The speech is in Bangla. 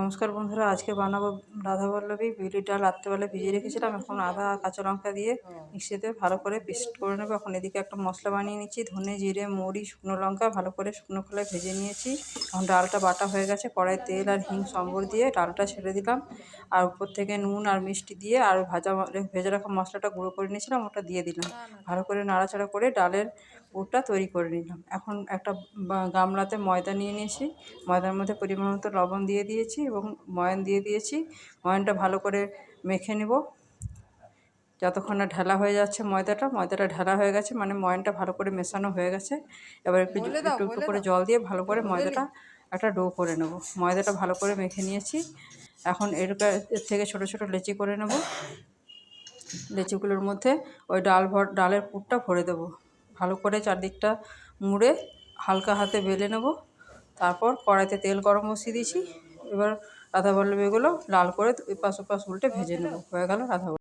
নমস্কার বন্ধুরা, আজকে বানাবো রাধা বল্লভী বিউলির ডাল। রাত্রেবেলা ভিজিয়ে রেখেছিলাম, এখন আদা, কাঁচা লঙ্কা দিয়ে মিক্সিতে ভালো করে পেস্ট করে নেব। এখন এদিকে একটা মশলা বানিয়ে নিচ্ছি, ধনে, জিরে, মৌরি, শুকনো লঙ্কা, ভালো করে শুকনো খোলায় ভেজে নিয়েছি। এখন ডালটা বাটা হয়ে গেছে কড়াই তেল আর হিং, সম্বর দিয়ে ডালটা ছেড়ে দিলাম। আর উপর থেকে নুন আর মিষ্টি দিয়ে আর ভাজা, ভেজে রাখা মশলাটা গুঁড়ো করে নিয়েছিলাম, ওটা দিয়ে দিলাম। ভালো করে নাড়াচাড়া করে ডালের পুরটা তৈরি করে নিলাম। এখন একটা গামলাতে ময়দা নিয়ে নিয়েছি। ময়দার মধ্যে পরিমাণ মতো লবণ দিয়ে দিয়েছি এবং ময়ান দিয়ে দিয়েছি। ময়ানটা ভালো করে মেখে নেব। যতক্ষণ না ঢালা হয়ে যাচ্ছে ময়দাটা ময়দাটা ঢালা হয়ে গেছে মানে ময়ানটা ভালো করে মেশানো হয়ে গেছে। এবার একটু একটু একটু করে জল দিয়ে ভালো করে ময়দাটা একটা ডো করে নেব। ময়দাটা ভালো করে মেখে নিয়েছি। এখন এর থেকে ছোট ছোট লেচি করে নেব। লেচিগুলোর মধ্যে ওই ডাল ভর ডালের পুরটা ভরে দেবো। ভালো করে চারদিকটা মুড়ে হালকা হাতে বেলে নেব। তারপর কড়াইতে তেল গরম বসিয়ে দিয়েছি। এবার রাধা বল্লভীগুলো লাল করে এপাশ ওপাশ উল্টে ভেজে নেব। হয়ে গেল রাধা